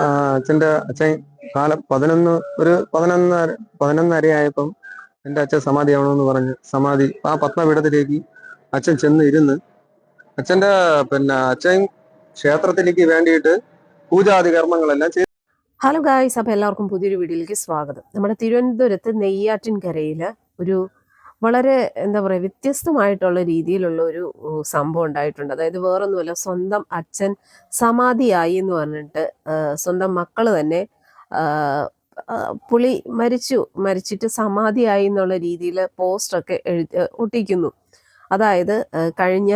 അച്ഛന്റെ അച്ഛൻ കാലം പതിനൊന്ന് ഒരു പതിനൊന്നര പതിനൊന്നരയായപ്പം എന്റെ അച്ഛൻ സമാധി ആവണമെന്ന് പറഞ്ഞ് സമാധി ആ പത്മപീഠത്തിലേക്ക് അച്ഛൻ ചെന്ന് ഇരുന്ന് അച്ഛന്റെ പിന്നെ അച്ഛൻ ക്ഷേത്രത്തിലേക്ക് വേണ്ടിയിട്ട് പൂജാതി കർമ്മങ്ങളെല്ലാം ചെയ്തു. ഹലോ ഗായ്സ് അപ്പോൾ എല്ലാവർക്കും പുതിയൊരു വീഡിയോയിലേക്ക് സ്വാഗതം. നമ്മുടെ തിരുവനന്തപുരത്ത് നെയ്യാറ്റിൻകരയിൽ ഒരു വളരെ എന്താ പറയുക വ്യത്യസ്തമായിട്ടുള്ള രീതിയിലുള്ള ഒരു സംഭവം ഉണ്ടായിട്ടുണ്ട്. അതായത് വേറൊന്നുമല്ല സ്വന്തം അച്ഛൻ സമാധിയായി എന്ന് പറഞ്ഞിട്ട് സ്വന്തം മക്കൾ തന്നെ പുളി മരിച്ചു മരിച്ചിട്ട് സമാധിയായി എന്നുള്ള രീതിയിൽ പോസ്റ്ററൊക്കെ എഴുതി ഒട്ടിക്കുന്നു. അതായത് കഴിഞ്ഞ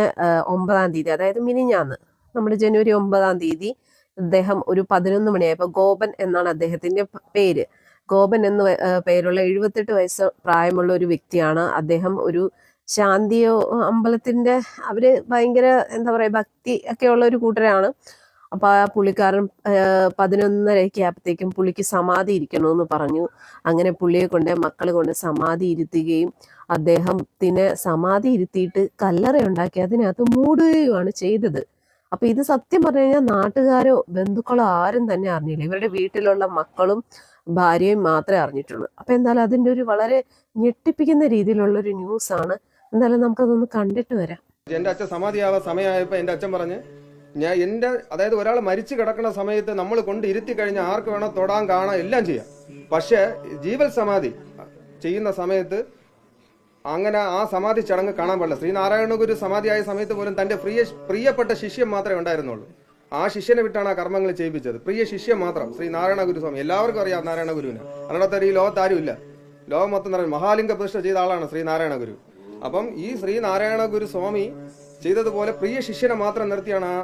ഒമ്പതാം തീയതി അതായത് മിനിഞ്ഞാന്ന് നമ്മുടെ ജനുവരി ഒമ്പതാം തീയതി അദ്ദേഹം ഒരു പതിനൊന്ന് മണിയായപ്പോൾ ഗോപൻ എന്നാണ് അദ്ദേഹത്തിന്റെ പേര്. ഗോപൻ എന്ന് പേരുള്ള എഴുപത്തെട്ട് വയസ്സ് പ്രായമുള്ള ഒരു വ്യക്തിയാണ്. അദ്ദേഹം ഒരു ശാന്തിയോ അമ്പലത്തിന്റെ അവർ ഭയങ്കര എന്താ പറയുക ഭക്തി ഒക്കെ ഉള്ള ഒരു കൂട്ടരാണ്. അപ്പൊ ആ പുള്ളിക്കാരൻ പതിനൊന്നരയ്ക്ക് ആയപ്പോഴത്തേക്കും പുള്ളിക്ക് സമാധി ഇരിക്കണമെന്ന് പറഞ്ഞു. അങ്ങനെ പുള്ളിയെ കൊണ്ട് മക്കളെ കൊണ്ട് സമാധി ഇരുത്തുകയും അദ്ദേഹത്തിന് സമാധി ഇരുത്തിയിട്ട് കല്ലറ ഉണ്ടാക്കി അതിനകത്ത് മൂടുകയുമാണ് ചെയ്തത്. അപ്പൊ ഇത് സത്യം പറഞ്ഞു കഴിഞ്ഞാൽ നാട്ടുകാരോ ബന്ധുക്കളോ ആരും തന്നെ അറിഞ്ഞില്ല. ഇവരുടെ വീട്ടിലുള്ള മക്കളും ഭാര്യയും മാത്രമേ അറിഞ്ഞിട്ടുള്ളൂ. അപ്പോൾ എന്തായാലും അതിന്റെ ഒരു വളരെ ഞെട്ടിപ്പിക്കുന്ന രീതിയിലുള്ള ഒരു ന്യൂസ് ആണ്. എന്തായാലും നമുക്കതൊന്ന് കണ്ടിട്ട് വരാം. എന്റെ അച്ഛൻ സമാധിയാവാൻ സമയമായപ്പോൾ എന്റെ അച്ഛൻ പറഞ്ഞ് ഞാൻ എന്റെ അതായത് ഒരാൾ മരിച്ചു കിടക്കുന്ന സമയത്ത് നമ്മൾ കൊണ്ട് ഇരുത്തി കഴിഞ്ഞാൽ ആർക്ക് വേണം തൊടാൻ കാണാൻ എല്ലാം ചെയ്യാം. പക്ഷേ ജീവൽ സമാധി ചെയ്യുന്ന സമയത്ത് അങ്ങനെ ആ സമാധി ചടങ്ങ് കാണാൻ പാടില്ല. ശ്രീനാരായണ ഗുരു സമാധിയായ സമയത്ത് പോലും തന്റെ പ്രിയ പ്രിയപ്പെട്ട ശിഷ്യം മാത്രമേ ഉണ്ടായിരുന്നുള്ളൂ. ആ ശിഷ്യനെ വിട്ടാണ് ആ കർമ്മങ്ങൾ ചെയ്യിപ്പിച്ചത്. പ്രിയ ശിഷ്യൻ മാത്രം. ശ്രീ നാരായണ ഗുരു സ്വാമി എല്ലാവർക്കും അറിയാം നാരായണ ഗുരുവിനെ അതിനകത്ത് ഈ ലോകത്ത് ആരുമില്ല. ലോകം മൊത്തം നിറഞ്ഞ മഹാലിംഗ പ്രതിഷ്ഠ ചെയ്ത ആളാണ് ശ്രീ നാരായണ ഗുരു അപ്പം ഈ ശ്രീ നാരായണ ഗുരു സ്വാമി ചെയ്തതുപോലെ പ്രിയ ശിഷ്യനെ മാത്രം നിർത്തിയാണ് ആ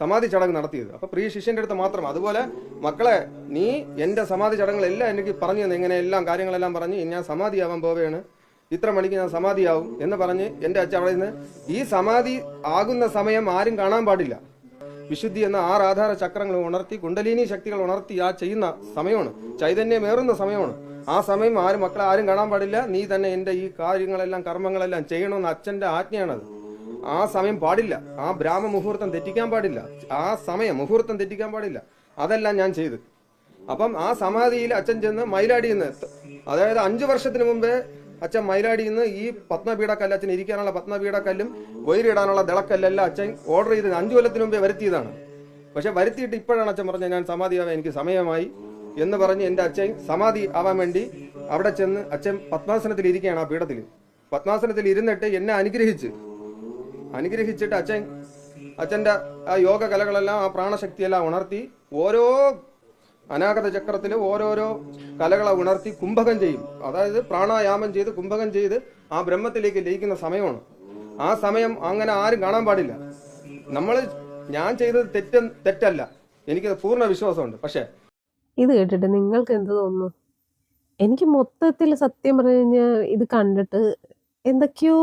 സമാധി ചടങ്ങ് നടത്തിയത്. അപ്പൊ പ്രിയ ശിഷ്യന്റെ അടുത്ത് മാത്രം. അതുപോലെ മക്കളെ നീ എന്റെ സമാധി ചടങ്ങുകളെല്ലാം എനിക്ക് പറഞ്ഞു തന്നെ. ഇങ്ങനെ എല്ലാം കാര്യങ്ങളെല്ലാം പറഞ്ഞ് ഞാൻ സമാധിയാവാൻ പോവുകയാണ്. ഇത്ര മണിക്ക് ഞാൻ സമാധിയാവും എന്ന് പറഞ്ഞ് എന്റെ അച്ഛൻ അവിടെ നിന്ന് ഈ സമാധി ആകുന്ന സമയം ആരും കാണാൻ പാടില്ല. വിശുദ്ധി എന്ന ആറ് ആധാര ചക്രങ്ങൾ ഉണർത്തി കുണ്ടലിനി ശക്തികൾ ഉണർത്തി ആ ചെയ്യുന്ന സമയമാണ്. ചൈതന്യമേറുന്ന സമയമാണ്. ആ സമയം ആരും മക്കളെ ആരും കാണാൻ പാടില്ല. നീ തന്നെ എന്റെ ഈ കാര്യങ്ങളെല്ലാം കർമ്മങ്ങളെല്ലാം ചെയ്യണമെന്ന് അച്ഛന്റെ ആജ്ഞയാണത്. ആ സമയം പാടില്ല. ആ ബ്രാഹ്മ മുഹൂർത്തം തെറ്റിക്കാൻ പാടില്ല. ആ സമയം മുഹൂർത്തം തെറ്റിക്കാൻ പാടില്ല. അതെല്ലാം ഞാൻ ചെയ്തു. അപ്പം ആ സമാധിയിൽ അച്ഛൻ ചെന്ന് മയിലാടിയെന്ന് അതായത് അഞ്ചു വർഷത്തിന് മുമ്പേ അച്ഛൻ മൈലാടിയിൽ നിന്ന് ഈ പത്മപീഠക്കല്ല് അച്ഛൻ ഇരിക്കാനുള്ള പത്മപീഠക്കല്ലും വൈരിടാനുള്ള ദിളക്കല്ലെല്ലാം അച്ഛൻ ഓർഡർ ചെയ്ത് അഞ്ചു കൊല്ലത്തിന് മുമ്പേ വരുത്തിയതാണ്. പക്ഷെ വരുത്തിയിട്ട് ഇപ്പോഴാണ് അച്ഛൻ പറഞ്ഞത് ഞാൻ സമാധിയാവാൻ എനിക്ക് സമയമായി എന്ന് പറഞ്ഞ് എന്റെ അച്ഛൻ സമാധി ആവാൻ വേണ്ടി അവിടെ ചെന്ന് അച്ഛൻ പത്മാസനത്തിൽ ഇരിക്കുകയാണ് ആ പീഠത്തിൽ. പത്മാസനത്തിൽ ഇരുന്നിട്ട് എന്നെ അനുഗ്രഹിച്ച് അനുഗ്രഹിച്ചിട്ട് അച്ഛൻ അച്ഛന്റെ ആ യോഗ കലകളെല്ലാം ആ പ്രാണശക്തിയെല്ലാം ഉണർത്തി ഓരോ അനാഗത ചക്രത്തിൽ ഓരോരോ കലകളെ ഉണർത്തി കുംഭകം ചെയ്യും. അതായത് പ്രാണായാമം ചെയ്ത് കുംഭകം ചെയ്ത് ആ ബ്രഹ്മത്തിലേക്ക് ലയിക്കുന്ന സമയമാണ്. ആ സമയം അങ്ങനെ ആരും കാണാൻ പാടില്ല. നമ്മൾ ഞാൻ ചെയ്തത് തെറ്റ തെറ്റല്ല. എനിക്ക് പൂർണ വിശ്വാസമുണ്ട്. പക്ഷേ ഇത് കേട്ടിട്ട് നിങ്ങൾക്ക് എന്ത് തോന്നുന്നു? എനിക്ക് മൊത്തത്തിൽ സത്യം പറഞ്ഞു കഴിഞ്ഞാൽ ഇത് കണ്ടിട്ട് എന്തൊക്കെയോ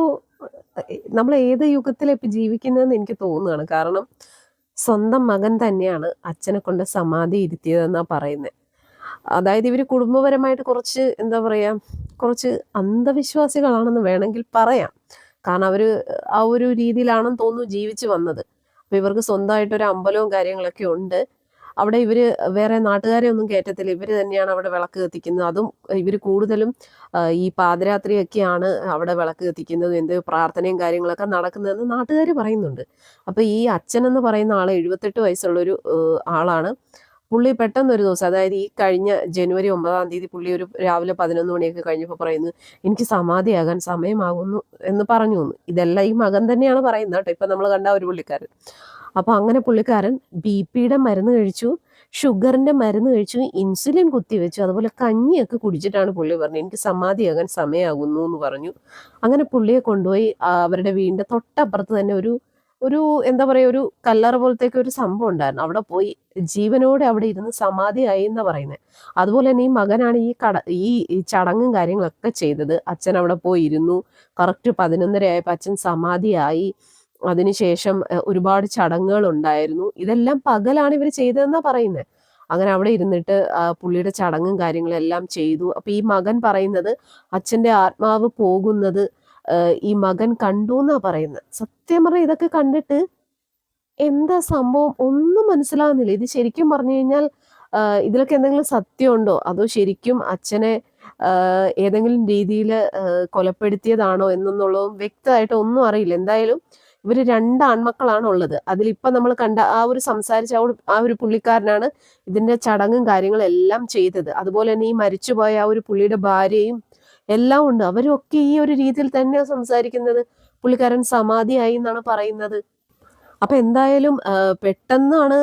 നമ്മൾ ഏത് യുഗത്തിലാണ് ഇപ്പം ജീവിക്കുന്നതെന്ന് എനിക്ക് തോന്നുകയാണ്. കാരണം സ്വന്തം മകൻ തന്നെയാണ് അച്ഛനെ കൊണ്ട് സമാധി ഇരുത്തിയതെന്നാ പറയുന്നത് അതായത് ഇവർ കുടുംബപരമായിട്ട് കുറച്ച് എന്താ പറയുക കുറച്ച് അന്ധവിശ്വാസികളാണെന്ന് വേണമെങ്കിൽ പറയാം. കാരണം അവർ ആ ഒരു രീതിയിലാണെന്ന് തോന്നുന്നു ജീവിച്ചു വന്നത്. അപ്പം ഇവർക്ക് സ്വന്തമായിട്ടൊരു അമ്പലവും കാര്യങ്ങളൊക്കെ ഉണ്ട്. അവിടെ ഇവർ വേറെ നാട്ടുകാരെ ഒന്നും കയറ്റത്തില്ല ഇവർ തന്നെയാണ് അവിടെ വിളക്ക് കത്തിക്കുന്നത്. അതും ഇവർ കൂടുതലും ഈ പാതിരാത്രിയൊക്കെയാണ് അവിടെ വിളക്ക് കത്തിക്കുന്നതും. എന്ത് പ്രാർത്ഥനയും കാര്യങ്ങളൊക്കെ നടക്കുന്നതെന്ന് നാട്ടുകാർ പറയുന്നുണ്ട്. അപ്പോൾ ഈ അച്ഛൻ എന്ന് പറയുന്ന ആൾ എഴുപത്തെട്ട് വയസ്സുള്ളൊരു ആളാണ്. പുള്ളി പെട്ടെന്ന് ഒരു ദിവസം അതായത് ഈ കഴിഞ്ഞ ജനുവരി ഒമ്പതാം തീയതി പുള്ളി ഒരു രാവിലെ പതിനൊന്ന് മണിയൊക്കെ കഴിഞ്ഞപ്പോൾ പറയുന്നു എനിക്ക് സമാധിയാകാൻ സമയമാകുന്നു എന്ന് പറഞ്ഞു. ഇതെല്ലാം ഈ മകൻ തന്നെയാണ് പറയുന്നത് കേട്ടോ. ഇപ്പം നമ്മൾ കണ്ട ഒരു പുള്ളിക്കാരൻ. അപ്പൊ അങ്ങനെ പുള്ളിക്കാരൻ ബി പിയുടെ മരുന്ന് കഴിച്ചു ഷുഗറിന്റെ മരുന്ന് കഴിച്ചു ഇൻസുലിൻ കുത്തിവെച്ചു അതുപോലെ കഞ്ഞിയൊക്കെ കുടിച്ചിട്ടാണ് പുള്ളി പറഞ്ഞത്. എനിക്ക് സമാധിയാകാൻ സമയമാകുന്നു എന്ന് പറഞ്ഞു. അങ്ങനെ പുള്ളിയെ കൊണ്ടുപോയി അവരുടെ വീടിന്റെ തൊട്ടപ്പുറത്ത് തന്നെ ഒരു ഒരു എന്താ പറയുക ഒരു കല്ലറ പോലത്തേക്ക് ഒരു സംഭവം ഉണ്ടായിരുന്നു. അവിടെ പോയി ജീവനോടെ അവിടെ ഇരുന്ന് സമാധിയായി എന്നാ പറയുന്നത്. അതുപോലെ തന്നെ ഈ മകനാണ് ഈ കട ഈ ചടങ്ങും കാര്യങ്ങളൊക്കെ ചെയ്തത്. അച്ഛൻ അവിടെ പോയി ഇരുന്നു കറക്റ്റ് പതിനൊന്നര ആയപ്പോൾ അച്ഛൻ സമാധിയായി. അതിനുശേഷം ഒരുപാട് ചടങ്ങുകൾ ഉണ്ടായിരുന്നു ഇതെല്ലാം പകലാണ് ഇവർ ചെയ്തതെന്നാ പറയുന്നത് അങ്ങനെ അവിടെ ഇരുന്നിട്ട് പുള്ളിയുടെ ചടങ്ങും കാര്യങ്ങളും എല്ലാം ചെയ്തു. അപ്പൊ ഈ മകൻ പറയുന്നത് അച്ഛന്റെ ആത്മാവ് പോകുന്നത് ഈ മകൻ കണ്ടു എന്നാ പറയുന്നത് സത്യം പറഞ്ഞാൽ ഇതൊക്കെ കണ്ടിട്ട് എന്താ സംഭവം ഒന്നും മനസ്സിലാവുന്നില്ല. ഇത് ശരിക്കും പറഞ്ഞു കഴിഞ്ഞാൽ ഇതിലൊക്കെ എന്തെങ്കിലും സത്യമുണ്ടോ? അതോ ശരിക്കും അച്ഛനെ ഏതെങ്കിലും രീതിയിൽ കൊലപ്പെടുത്തിയതാണോ എന്നുള്ളതും വ്യക്തമായിട്ട് ഒന്നും അറിയില്ല. എന്തായാലും ഇവർ രണ്ട് ആൺമക്കളാണ് ഉള്ളത് അതിലിപ്പം നമ്മൾ കണ്ട ആ ഒരു സംസാരിച്ച ആ ഒരു പുള്ളിക്കാരനാണ് ഇതിന്റെ ചടങ്ങും കാര്യങ്ങളും എല്ലാം ചെയ്തത്. അതുപോലെ തന്നെ ഈ മരിച്ചുപോയ ആ ഒരു പുള്ളിയുടെ ഭാര്യയും എല്ലാം ഉണ്ട്. അവരൊക്കെ ഈ ഒരു രീതിയിൽ തന്നെയാണ് സംസാരിക്കുന്നത്. പുള്ളിക്കാരൻ സമാധിയായി എന്നാണ് പറയുന്നത്. അപ്പൊ എന്തായാലും പെട്ടെന്നാണ്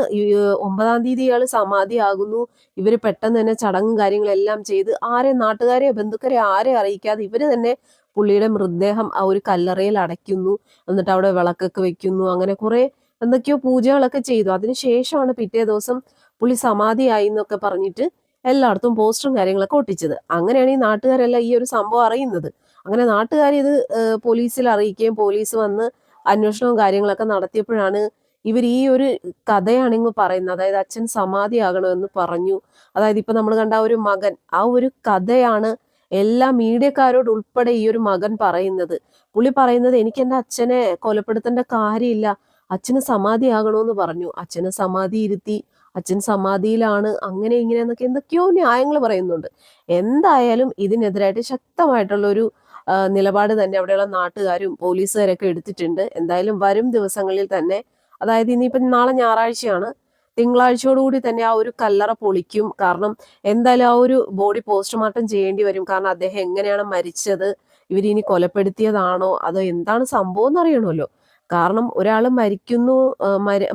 ഒമ്പതാം തീയതി ഇയാൾ സമാധിയാകുന്നു. ഇവർ പെട്ടെന്ന് തന്നെ ചടങ്ങും കാര്യങ്ങളെല്ലാം ചെയ്ത് ആരെ നാട്ടുകാരെയോ ബന്ധുക്കരെയോ ആരെ അറിയിക്കാതെ ഇവർ തന്നെ പുള്ളിയുടെ മൃതദേഹം ആ ഒരു കല്ലറയിൽ അടയ്ക്കുന്നു എന്നിട്ട് അവിടെ വിളക്കൊക്കെ വെക്കുന്നു അങ്ങനെ കുറെ എന്തൊക്കെയോ പൂജകളൊക്കെ ചെയ്തു. അതിനുശേഷമാണ് പിറ്റേ ദിവസം പുള്ളി സമാധിയായി എന്നൊക്കെ പറഞ്ഞിട്ട് എല്ലായിടത്തും പോസ്റ്ററും കാര്യങ്ങളൊക്കെ ഒട്ടിച്ചത്. അങ്ങനെയാണ് ഈ നാട്ടുകാരെല്ലാം ഈ ഒരു സംഭവം അറിയുന്നത്. അങ്ങനെ നാട്ടുകാർ ഇത് പോലീസിൽ അറിയിക്കുകയും പോലീസ് വന്ന് അന്വേഷണവും കാര്യങ്ങളൊക്കെ നടത്തിയപ്പോഴാണ് ഇവർ ഈ ഒരു കഥയാണ് ഇങ്ങ് പറയുന്നത്. അതായത് അച്ഛൻ സമാധിയാകണമെന്ന് പറഞ്ഞു. അതായത് ഇപ്പൊ നമ്മൾ കണ്ട ആ ഒരു മകൻ ആ ഒരു കഥയാണ് എല്ലാ മീഡിയക്കാരോട് ഉൾപ്പെടെ ഈ ഒരു മകൻ പറയുന്നത്. പുള്ളി പറയുന്നത് എനിക്ക് എന്റെ അച്ഛനെ കൊലപ്പെടുത്തേണ്ട കാര്യമില്ല. അച്ഛന് സമാധിയാകണമെന്ന് പറഞ്ഞു. അച്ഛന് സമാധി ഇരുത്തി അച്ഛൻ സമാധിയിലാണ് അങ്ങനെ ഇങ്ങനെ എന്നൊക്കെ എന്തൊക്കെയോ ന്യായങ്ങൾ പറയുന്നുണ്ട്. എന്തായാലും ഇതിനെതിരായിട്ട് ശക്തമായിട്ടുള്ള ഒരു നിലപാട് തന്നെ അവിടെയുള്ള നാട്ടുകാരും പോലീസുകാരൊക്കെ എടുത്തിട്ടുണ്ട്. എന്തായാലും വരും ദിവസങ്ങളിൽ തന്നെ. അതായത് ഇനിയിപ്പം നാളെ ഞായറാഴ്ചയാണ്. തിങ്കളാഴ്ചയോടുകൂടി തന്നെ ആ ഒരു കല്ലറ പൊളിക്കും. കാരണം എന്തായാലും ആ ഒരു ബോഡി പോസ്റ്റ്മോർട്ടം ചെയ്യേണ്ടി വരും. കാരണം അദ്ദേഹം എങ്ങനെയാണ് മരിച്ചത്? ഇവരിനി കൊലപ്പെടുത്തിയതാണോ? അതോ എന്താണ് സംഭവം എന്ന് അറിയണമല്ലോ കാരണം ഒരാൾ മരിക്കുന്നു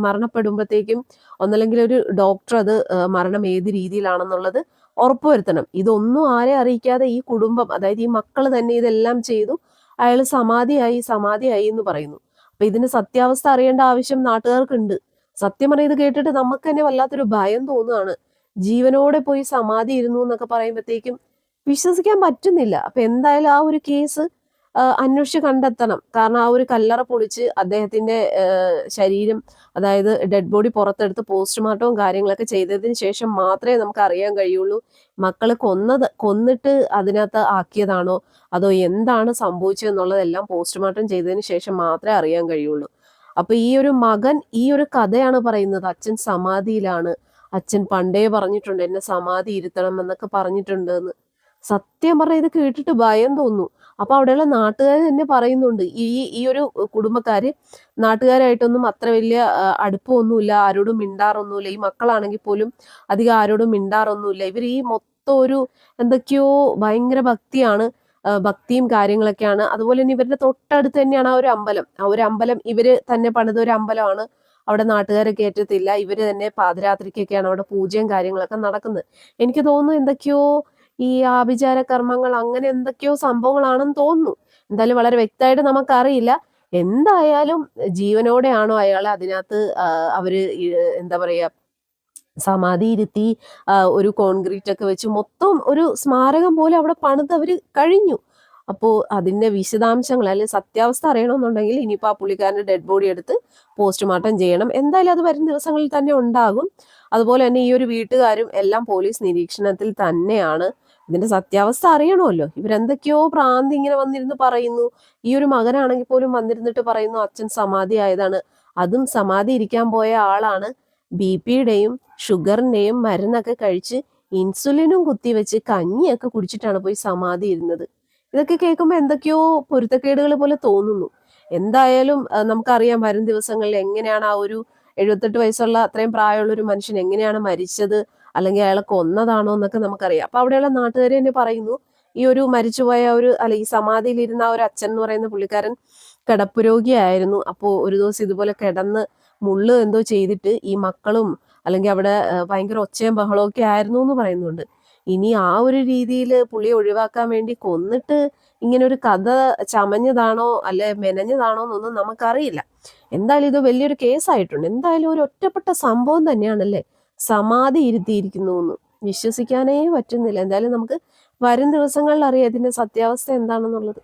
മരണപ്പെടുമ്പോഴത്തേക്കും ഒന്നല്ലെങ്കിൽ ഒരു ഡോക്ടർ അത് മരണം ഏത് രീതിയിലാണെന്നുള്ളത് ഉറപ്പുവരുത്തണം. ഇതൊന്നും ആരെ അറിയിക്കാതെ ഈ കുടുംബം അതായത് ഈ മക്കൾ തന്നെ ഇതെല്ലാം ചെയ്തു. അയാൾ സമാധിയായി സമാധിയായി എന്ന് പറയുന്നു. അപ്പൊ ഇതിന്റെ സത്യാവസ്ഥ അറിയേണ്ട ആവശ്യം നാട്ടുകാർക്കുണ്ട്. സത്യം പറയുന്നത് കേട്ടിട്ട് നമുക്ക് തന്നെ വല്ലാത്തൊരു ഭയം തോന്നുകയാണ് ജീവനോടെ പോയി സമാധി ഇരുന്നു എന്നൊക്കെ പറയുമ്പോഴത്തേക്കും വിശ്വസിക്കാൻ പറ്റുന്നില്ല. അപ്പൊ എന്തായാലും ആ ഒരു കേസ് അന്വേഷിച്ച് കണ്ടെത്തണം. കാരണം ആ ഒരു കല്ലറ പൊളിച്ച് അദ്ദേഹത്തിന്റെ ശരീരം അതായത് ഡെഡ് ബോഡി പുറത്തെടുത്ത് പോസ്റ്റ്മോർട്ടവും കാര്യങ്ങളൊക്കെ ചെയ്തതിന് ശേഷം മാത്രമേ നമുക്ക് അറിയാൻ കഴിയുള്ളൂ മക്കളെ കൊന്നത് കൊന്നിട്ട് അതിനകത്ത് ആക്കിയതാണോ അതോ എന്താണ് സംഭവിച്ചതെന്നുള്ളതെല്ലാം പോസ്റ്റ്മോർട്ടം ചെയ്തതിന് ശേഷം മാത്രമേ അറിയാൻ കഴിയുള്ളൂ. അപ്പൊ ഈ ഒരു മകൻ ഈ ഒരു കഥയാണ് പറയുന്നത്. അച്ഛൻ സമാധിയിലാണ്. അച്ഛൻ പണ്ടേ പറഞ്ഞിട്ടുണ്ട് എന്നെ സമാധി ഇരുത്തണം എന്നൊക്കെ പറഞ്ഞിട്ടുണ്ട് എന്ന് സത്യം പറഞ്ഞ ഇത് കേട്ടിട്ട് ഭയം തോന്നുന്നു അപ്പൊ അവിടെയുള്ള നാട്ടുകാർ തന്നെ പറയുന്നുണ്ട്. ഈ ഈ ഒരു കുടുംബക്കാര് നാട്ടുകാരായിട്ടൊന്നും അത്ര വലിയ അടുപ്പമൊന്നുമില്ല ആരോടും മിണ്ടാറൊന്നുമില്ല. ഈ മക്കളാണെങ്കിൽ പോലും അധികം ആരോടും മിണ്ടാറൊന്നുമില്ല. ഇവർ ഈ മൊത്തം ഒരു എന്തൊക്കെയോ ഭയങ്കര ഭക്തിയാണ്. ഭക്തിയും കാര്യങ്ങളൊക്കെയാണ്. അതുപോലെ തന്നെ ഇവരുടെ തൊട്ടടുത്ത് തന്നെയാണ് ആ ഒരു അമ്പലം. ആ ഒരു അമ്പലം ഇവർ തന്നെ പണിത ഒരു അമ്പലമാണ്. അവിടെ നാട്ടുകാരെ കയറ്റത്തില്ല. ഇവർ തന്നെ പാതിരാത്രിക്കൊക്കെയാണ് അവിടെ പൂജയും കാര്യങ്ങളൊക്കെ നടക്കുന്നത്. എനിക്ക് തോന്നുന്നു എന്തൊക്കെയോ ഈ ആഭിചാര കർമ്മങ്ങൾ അങ്ങനെ എന്തൊക്കെയോ സംഭവങ്ങളാണെന്ന് തോന്നുന്നു. എന്തായാലും വളരെ വ്യക്തമായിട്ട് നമുക്കറിയില്ല. എന്തായാലും ജീവനോടെയാണോ അയാൾ അതിനകത്ത് അവർ എന്താ പറയാ സമാധി ഇരുത്തി ഒരു കോൺക്രീറ്റ് ഒക്കെ വെച്ച് മൊത്തം ഒരു സ്മാരകം പോലെ അവിടെ പണിത് അവർ കഴിഞ്ഞു. അപ്പോൾ അതിന്റെ വിശദാംശങ്ങൾ അല്ലെങ്കിൽ സത്യാവസ്ഥ അറിയണമെന്നുണ്ടെങ്കിൽ ഇനിയിപ്പോൾ ആ പുള്ളിക്കാരന്റെ ഡെഡ് ബോഡി എടുത്ത് പോസ്റ്റ്മോർട്ടം ചെയ്യണം. എന്തായാലും അത് വരും ദിവസങ്ങളിൽ തന്നെ ഉണ്ടാകും. അതുപോലെ തന്നെ ഈ ഒരു വീട്ടുകാരും എല്ലാം പോലീസ് നിരീക്ഷണത്തിൽ തന്നെയാണ്. ഇതിന്റെ സത്യാവസ്ഥ അറിയണമല്ലോ. ഇവരെന്തൊക്കെയോ പ്രാന്തി ഇങ്ങനെ വന്നിരുന്ന് പറയുന്നു. ഈ ഒരു മകനാണെങ്കിൽ പോലും വന്നിരുന്നിട്ട് പറയുന്നു അച്ഛൻ സമാധി ആയതാണ് അതും സമാധി ഇരിക്കാൻ പോയ ആളാണ് ബി പിയുടെയും ഷുഗറിന്റെയും മരുന്നൊക്കെ കഴിച്ച് ഇൻസുലിനും കുത്തിവെച്ച് കഞ്ഞിയൊക്കെ കുടിച്ചിട്ടാണ് പോയി സമാധി ഇരുന്നത്. ഇതൊക്കെ കേൾക്കുമ്പോൾ എന്തൊക്കെയോ പൊരുത്തക്കേടുകൾ പോലെ തോന്നുന്നു. എന്തായാലും നമുക്കറിയാം വരും ദിവസങ്ങളിൽ എങ്ങനെയാണ് ആ ഒരു എഴുപത്തെട്ട് വയസ്സുള്ള അത്രയും പ്രായമുള്ള ഒരു മനുഷ്യൻ എങ്ങനെയാണ് മരിച്ചത് അല്ലെങ്കിൽ അയാളെ കൊന്നതാണോ എന്നൊക്കെ നമുക്കറിയാം. അപ്പൊ അവിടെയുള്ള നാട്ടുകാർ തന്നെ പറയുന്നു ഈ ഒരു മരിച്ചുപോയ ഒരു അല്ല ഈ സമാധിയിലിരുന്ന ആ ഒരു അച്ഛൻ എന്ന് പറയുന്ന പുള്ളിക്കാരൻ കിടപ്പുരോഗിയായിരുന്നു അപ്പോൾ ഒരു ദിവസം ഇതുപോലെ കിടന്ന് മുള്ള് എന്തോ ചെയ്തിട്ട് ഈ മക്കളും അല്ലെങ്കിൽ അവിടെ ഭയങ്കര ഒച്ചയും ബഹളവും ഒക്കെ ആയിരുന്നു എന്ന് പറയുന്നുണ്ട്. ഇനി ആ ഒരു രീതിയിൽ പുള്ളിയെ ഒഴിവാക്കാൻ വേണ്ടി കൊന്നിട്ട് ഇങ്ങനെ ഒരു കഥ ചമഞ്ഞതാണോ അല്ലെ മെനഞ്ഞതാണോ എന്നൊന്നും നമുക്കറിയില്ല. എന്തായാലും ഇത് വലിയൊരു കേസായിട്ടുണ്ട്. എന്തായാലും ഒരു ഒറ്റപ്പെട്ട സംഭവം തന്നെയാണല്ലേ സമാധി ഇരുത്തിയിരിക്കുന്നു എന്ന് വിശ്വസിക്കാനേ പറ്റുന്നില്ല. എന്തായാലും നമുക്ക് വരും ദിവസങ്ങളിൽ അറിയാം ഇതിന്റെ സത്യാവസ്ഥ എന്താണെന്നുള്ളത്.